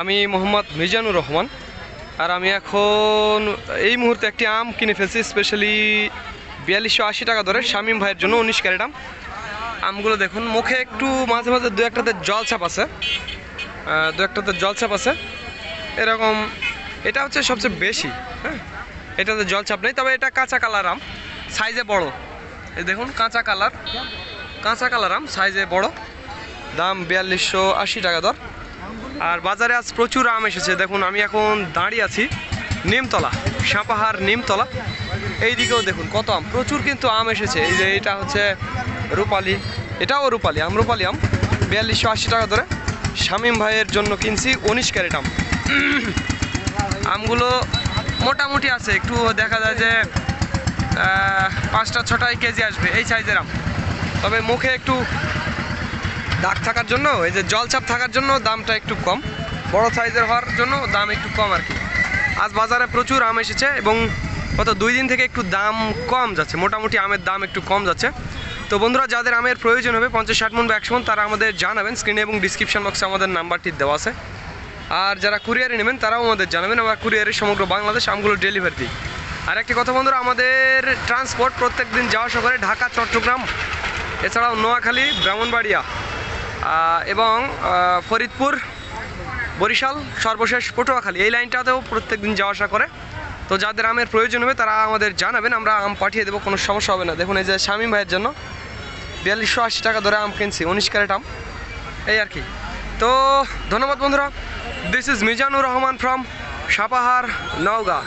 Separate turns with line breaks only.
আমি মোহাম্মদ মিজানুর রহমান। আর আমি এখন এই মুহূর্তে একটি আম কিনে ফেলছি স্পেশালি বিয়াল্লিশশো আশি টাকা ধরে শামীম ভাইয়ের জন্য উনিশ ক্যারেট আম। আমগুলো দেখুন, মুখে একটু মাঝে মাঝে দু একটাতে জল ছাপ আছে। দু একটাতে জল ছাপ আছে। এরকম, এটা হচ্ছে সবচেয়ে বেশি হ্যাঁ? এটাতে জল ছাপ নেই, তবে এটা কাঁচা কালার আম সাইজে বড়। এই দেখুন, কাঁচা কালার কাঁচা কালার আম সাইজে বড়। দাম বিয়াল্লিশশো আশি টাকা দর। আর বাজারে আজ প্রচুর আম এসেছে। দেখুন, আমি এখন দাঁড়িয়ে আছি নিমতলা, সাপাহার নিমতলা। এই দিকেও দেখুন কত আম, প্রচুর কিন্তু আম এসেছে। এই যে এটা হচ্ছে রূপালি, এটাও রূপালি আম রূপালি আম। বিয়াল্লিশশো আশি টাকা ধরে শামীম ভাইয়ের জন্য কিনছি উনিশ ক্যারেট আম। আমগুলো মোটামুটি আছে, একটু দেখা যায় যে পাঁচটা ছটায় কেজি আসবে এই সাইজের আম। তবে মুখে একটু দাগ থাকার জন্য, এই যে জলচাপ থাকার জন্য দামটা একটু কম, বড় সাইজের হওয়ার জন্য দাম একটু কম আর কি। আজ বাজারে প্রচুর আম এসেছে এবং গত দুই দিন থেকে একটু দাম কম যাচ্ছে, মোটামুটি আমের দাম একটু কম যাচ্ছে। তো বন্ধুরা, যাদের আমের প্রয়োজন হবে, পঞ্চাশ ষাট মন বা একশো মন, তারা আমাদের জানাবেন। স্ক্রিনে এবং ডিসক্রিপশন বক্সে আমাদের নাম্বারটি দেওয়া আছে। আর যারা কুরিয়ারে নেবেন, তারাও আমাদের জানাবেন। আমরা কুরিয়ারে সমগ্র বাংলাদেশ আমগুলো ডেলিভারি দিই। আর একটি কথা বন্ধুরা, আমাদের ট্রান্সপোর্ট প্রত্যেক দিন যাওয়া আসা করে ঢাকা, চট্টগ্রাম, এছাড়াও নোয়াখালী, ব্রাহ্মণবাড়িয়া এবং ফরিদপুর, বরিশাল, সর্বশেষ পটুয়াখালী। এই লাইনটাতেও প্রত্যেক দিন যাওয়া আসা করে। তো যাদের আমের প্রয়োজন হবে, তারা আমাদের জানাবেন। আমরা আম পাঠিয়ে দেবো, কোনো সমস্যা হবে না। দেখুন, এই যে শামীম ভাইয়ের জন্য বিয়াল্লিশশো আশি টাকা ধরে আম কিনছি, উনিশ ক্যারেট আম। এই আর কি। তো ধন্যবাদ বন্ধুরা। This is Mizanur Rahman from Sapahar, Naogaon.